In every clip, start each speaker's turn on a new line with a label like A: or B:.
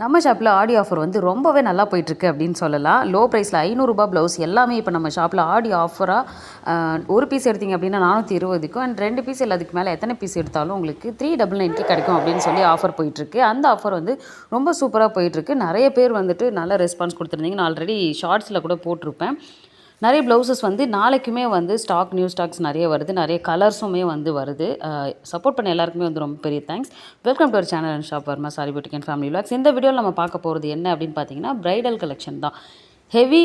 A: நம்ம ஷாப்பில் ஆடி ஆஃபர் வந்து ரொம்பவே நல்லா போயிட்டுருக்கு அப்படின்னு சொல்லலாம். லோ ப்ரைஸில் ஐநூறுரூபா ப்ளவுஸ் எல்லாமே இப்போ நம்ம ஷாப்பில் ஆடி ஆஃபராக ஒரு பீஸ் எடுத்தீங்க அப்படின்னா நானூற்றி இருபதுக்கும் அண்ட் ரெண்டு பீஸ் இல்லை அதுக்கு மேலே எத்தனை பீஸ் எடுத்தாலும் உங்களுக்கு த்ரீ டபுள் நைன்க்கு கிடைக்கும் அப்படின்னு சொல்லி ஆஃபர் போயிட்டுருக்கு. அந்த ஆஃபர் வந்து ரொம்ப சூப்பராக போயிட்டுருக்கு. நிறைய பேர் வந்துட்டு நல்ல ரெஸ்பான்ஸ் கொடுத்துருந்தீங்க நான் ஆல்ரெடி ஷார்ட்ஸில் கூட போட்டிருப்பேன். நிறைய ப்ளவுசஸ் வந்து நாளைக்குமே வந்து ஸ்டாக் நியூ ஸ்டாக்ஸ் நிறைய வருது. நிறைய கலர்ஸுமே வந்து வருது. சப்போர்ட் பண்ண எல்லாருக்குமே வந்து ரொம்ப பெரிய thanks welcome to our channel and shop Varma sari boutique and family vlogs இந்த வீடியோவில் நம்ம பார்க்க போகிறது என்ன அப்படின்னு பார்த்தீங்கன்னா ப்ரைடல் கலெக்ஷன் தான். ஹெவி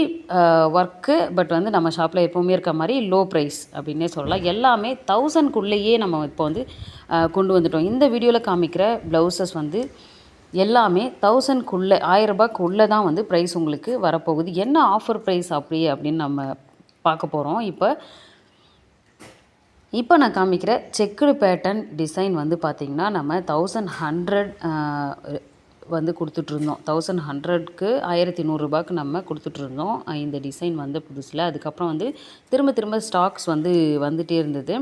A: ஒர்க்கு பட் வந்து நம்ம ஷாப்பில் எப்போவுமே இருக்க மாதிரி லோ ப்ரைஸ் அப்படின்னே சொல்லலாம். எல்லாமே தௌசண்ட்குள்ளேயே நம்ம இப்போ வந்து கொண்டு வந்துட்டோம். இந்த வீடியோவில் காமிக்கிற ப்ளவுசஸ் வந்து எல்லாமே தௌசண்ட்குள்ளே ஆயிரரூபாக்குள்ளே தான் வந்து ப்ரைஸ் உங்களுக்கு வரப்போகுது. என்ன ஆஃபர் ப்ரைஸ் அப்படி அப்படின்னு நம்ம பார்க்க போகிறோம் இப்போ இப்போ நான் காமிக்கிற செக்குடு பேட்டர்ன் டிசைன் வந்து பார்த்திங்கன்னா நம்ம தௌசண்ட் ஹண்ட்ரட் வந்து கொடுத்துட்ருந்தோம். தௌசண்ட் ஹண்ட்ரட்க்கு ஆயிரத்தி நூறுரூபாய்க்கு நம்ம கொடுத்துட்ருந்தோம். இந்த டிசைன் வந்து புதுசில். அதுக்கப்புறம் வந்து திரும்ப திரும்ப ஸ்டாக்ஸ் வந்து வந்துகிட்டே இருந்தது.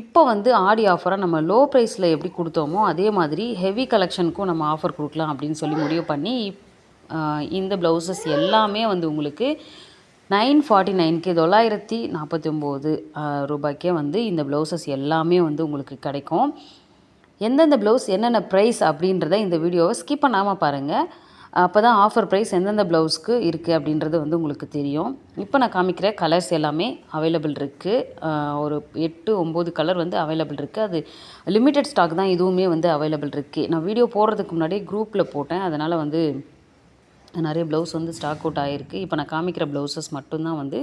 A: இப்போ வந்து ஆடி ஆஃபராக நம்ம லோ ப்ரைஸில் எப்படி கொடுத்தோமோ அதே மாதிரி ஹெவி கலெக்ஷனுக்கும் நம்ம ஆஃபர் கொடுக்கலாம் அப்படின்னு சொல்லி முடிவு பண்ணி இந்த ப்ளவுசஸ் எல்லாமே வந்து உங்களுக்கு நைன் ஃபார்ட்டி நைன்க்கு தொள்ளாயிரத்தி நாற்பத்தி ஒம்பது ரூபாய்க்கே வந்து இந்த ப்ளவுசஸ் எல்லாமே வந்து உங்களுக்கு கிடைக்கும். எந்தெந்த ப்ளவுஸ் என்னென்ன ப்ரைஸ் அப்படின்றத இந்த வீடியோவை ஸ்கிப் பண்ணாமல் பாருங்கள் அப்போ தான் ஆஃபர் ப்ரைஸ் எந்தெந்த ப்ளவுஸ்க்கு இருக்குது அப்படின்றது வந்து உங்களுக்கு தெரியும். இப்போ நான் காமிக்கிற கலர்ஸ் எல்லாமே அவைலபிள் இருக்குது ஒரு எட்டு ஒம்பது கலர் வந்து அவைலபிள் இருக்குது அது லிமிட்டட் ஸ்டாக் தான் இதுவுமே வந்து அவைலபிள் இருக்குது நான் வீடியோ போடுறதுக்கு முன்னாடியே குரூப்பில் போட்டேன். அதனால் வந்து நிறைய ப்ளவுஸ் வந்து ஸ்டாக் அவுட் ஆகிருக்கு இப்போ நான் காமிக்கிற ப்ளவுசஸ் மட்டும்தான் வந்து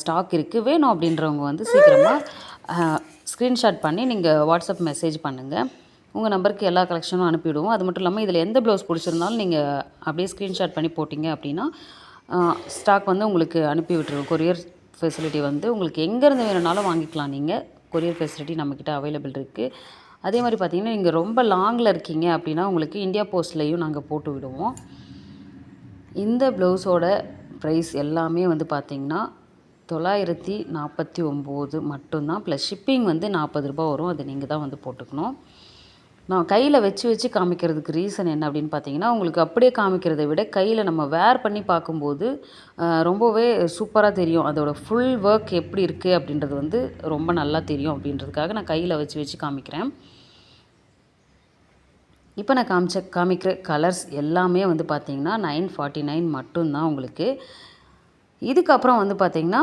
A: ஸ்டாக் இருக்குது வேணும் அப்படின்றவங்க வந்து சீக்கிரமாக ஸ்க்ரீன்ஷாட் பண்ணி நீங்கள் வாட்ஸ்அப் மெசேஜ் பண்ணுங்கள் உங்கள் நம்பருக்கு எல்லா கலெக்ஷனும் அனுப்பிவிடுவோம். அது மட்டும் இல்லாமல் இதில் எந்த ப்ளவுஸ் பிடிச்சிருந்தாலும் நீங்கள் அப்படியே ஸ்க்ரீன்ஷாட் பண்ணி போட்டிங்க அப்படின்னா ஸ்டாக் வந்து உங்களுக்கு அனுப்பி விட்டுருவோம் கொரியர் ஃபெசிலிட்டி வந்து உங்களுக்கு எங்கேருந்து வேணுனாலும் வாங்கிக்கலாம் நீங்கள் கொரியர் ஃபெசிலிட்டி நம்மக்கிட்ட அவைலபிள் இருக்குது அதே மாதிரி பார்த்திங்கன்னா நீங்கள் ரொம்ப லாங்கில் இருக்கீங்க அப்படின்னா உங்களுக்கு இந்தியா போஸ்ட்லேயும் நாங்கள் போட்டு விடுவோம். இந்த ப்ளவுஸோட ப்ரைஸ் எல்லாமே வந்து பார்த்திங்கன்னா தொள்ளாயிரத்தி நாற்பத்தி ஒம்பது மட்டும்தான். ப்ளஸ் ஷிப்பிங் வந்து நாற்பது ரூபா வரும். அதை நீங்கள் தான் வந்து போட்டுக்கணும். நான் கையில் வச்சு வச்சு காமிக்கிறதுக்கு ரீசன் என்ன அப்படின்னு பார்த்தீங்கன்னா உங்களுக்கு அப்படியே காமிக்கிறதை விட கையில் நம்ம வேர் பண்ணி பார்க்கும்போது ரொம்பவே சூப்பராக தெரியும். அதோடய ஃபுல் ஒர்க் எப்படி இருக்குது அப்படின்றது வந்து ரொம்ப நல்லா தெரியும் அப்படின்றதுக்காக நான் கையில் வச்சு வச்சு காமிக்கிறேன். இப்போ நான் காமிச்ச காமிக்கிற கலர்ஸ் எல்லாமே வந்து பார்த்திங்கன்னா நைன் ஃபார்ட்டி நைன் மட்டும்தான் உங்களுக்கு. இதுக்கப்புறம் வந்து பார்த்திங்கன்னா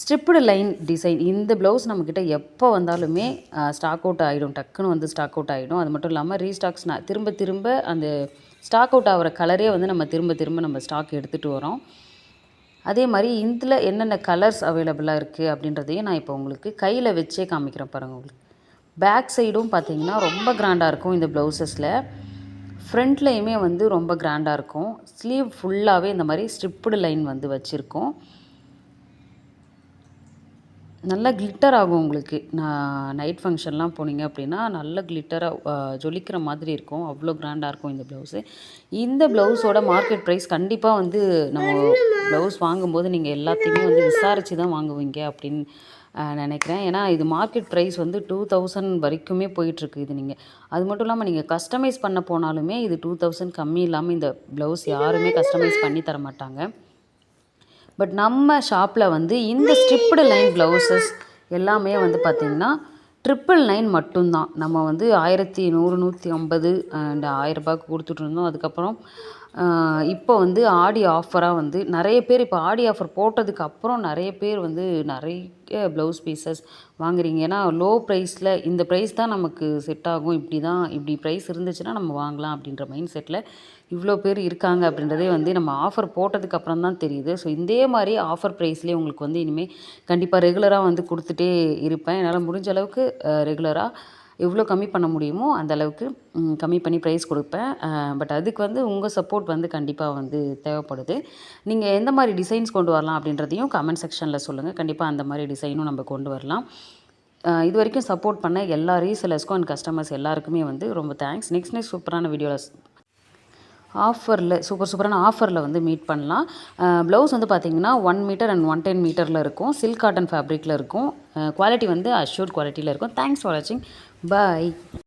A: ஸ்ட்ரிப்டு லைன் டிசைன் இந்த ப்ளவுஸ் நம்மக்கிட்ட எப்போ வந்தாலுமே ஸ்டாக் அவுட் ஆகிடும் டக்குன்னு வந்து ஸ்டாக் அவுட் ஆகிடும் அது மட்டும் இல்லாமல் ரீஸ்டாக்ஸ் நான் திரும்ப திரும்ப அந்த ஸ்டாக் அவுட் ஆகிற கலரே வந்து நம்ம திரும்ப திரும்ப நம்ம ஸ்டாக் எடுத்துகிட்டு வரோம். அதே மாதிரி இதில் என்னென்ன கலர்ஸ் அவைலபிளாக இருக்குது அப்படின்றதையும் நான் இப்போ உங்களுக்கு கையில் வச்சே காமிக்கிறேன் பாருங்கள் உங்களுக்கு. பேக் சைடும் பார்த்திங்கன்னா ரொம்ப கிராண்டாக இருக்கும் இந்த ப்ளவுசஸில் ஃப்ரண்ட்லேயுமே வந்து ரொம்ப கிராண்டாக இருக்கும். ஸ்லீவ் ஃபுல்லாகவே இந்த மாதிரி ஸ்ட்ரிப்டு லைன் வந்து வச்சுருக்கோம். நல்லா கிளிட்டர் ஆகும் உங்களுக்கு. நான் நைட் ஃபங்க்ஷன்லாம் போனீங்க அப்படின்னா நல்ல கிளிட்டராக ஜொலிக்கிற மாதிரி இருக்கும். அவ்வளோ கிராண்டாக இருக்கும் இந்த ப்ளவுஸு இந்த ப்ளவுஸோட மார்க்கெட் ப்ரைஸ் கண்டிப்பாக வந்து நம்ம ப்ளவுஸ் வாங்கும்போது நீங்கள் எல்லாத்தையுமே வந்து விசாரித்து தான் வாங்குவீங்க அப்படின்னு நினைக்கிறேன். ஏன்னா இது மார்க்கெட் ப்ரைஸ் வந்து டூ தௌசண்ட் வரைக்குமே போயிட்டுருக்கு இது நீங்கள் அது மட்டும் இல்லாமல் நீங்கள் கஸ்டமைஸ் பண்ண போனாலுமே இது டூ தௌசண்ட் கம்மி இல்லாமல் இந்த ப்ளவுஸ் யாருமே கஸ்டமைஸ் பண்ணி தர மாட்டாங்க. பட் நம்ம ஷாப்பில் வந்து இந்த ஸ்ட்ரிப்டு லைன் ப்ளவுசஸ் எல்லாமே வந்து பார்த்திங்கன்னா ட்ரிப்பிள் நைன் மட்டும்தான். நம்ம வந்து ஆயிரத்தி நூறு நூற்றி ஐம்பது அண்ட் ஆயிரரூபாய்க்கு கொடுத்துட்ருந்தோம் அதுக்கப்புறம் இப்போ வந்து ஆடி ஆஃபராக வந்து நிறைய பேர் இப்போ ஆடி ஆஃபர் போட்டதுக்கு அப்புறம் நிறைய பேர் வந்து நிறைய ப்ளவுஸ் பீசஸ் வாங்குறீங்க. ஏன்னா லோ ப்ரைஸில் இந்த ப்ரைஸ் தான் நமக்கு செட் ஆகும். இப்படி தான் இப்படி ப்ரைஸ் இருந்துச்சுன்னா நம்ம வாங்கலாம் அப்படின்ற மைண்ட் செட்டில் இவ்வளோ பேர் இருக்காங்க அப்படின்றதே வந்து நம்ம ஆஃபர் போட்டதுக்கு அப்புறம் தான் தெரியுது. ஸோ இதே மாதிரி ஆஃபர் ப்ரைஸ்லேயே உங்களுக்கு வந்து இனிமேல் கண்டிப்பாக ரெகுலராக வந்து கொடுத்துட்டே இருப்பேன். என்னால் முடிஞ்ச அளவுக்கு ரெகுலராக எவ்வளோ கம்மி பண்ண முடியுமோ அந்தளவுக்கு கம்மி பண்ணி ப்ரைஸ் கொடுப்பேன். பட் அதுக்கு வந்து உங்கள் சப்போர்ட் வந்து கண்டிப்பாக வந்து தேவைப்படுது. நீங்கள் எந்த மாதிரி டிசைன்ஸ் கொண்டு வரலாம் அப்படின்றதையும் கமெண்ட் செக்ஷனில் சொல்லுங்கள் கண்டிப்பாக அந்த மாதிரி டிசைனும் நம்ம கொண்டு வரலாம். இது வரைக்கும் சப்போர்ட் பண்ண எல்லா ரீசேலர்ஸ்க்கும் அண்ட் கஸ்டமர்ஸ் எல்லாருக்குமே வந்து ரொம்ப தேங்க்ஸ் நெக்ஸ்ட் நெக்ஸ்ட் சூப்பரான வீடியோவில் ஆஃபரில் சூப்பர் சூப்பரான ஆஃபரில் வந்து மீட் பண்ணலாம். ப்ளவுஸ் வந்து பார்த்திங்கன்னா one metre and one ten மீட்டரில் இருக்கும். சில்க் காட்டன் ஃபேப்ரிக்கில் இருக்கும். குவாலிட்டி வந்து அஷ்யூர்ட் குவாலிட்டியில் இருக்கும். தேங்க்ஸ் ஃபார் வாட்சிங் Bye.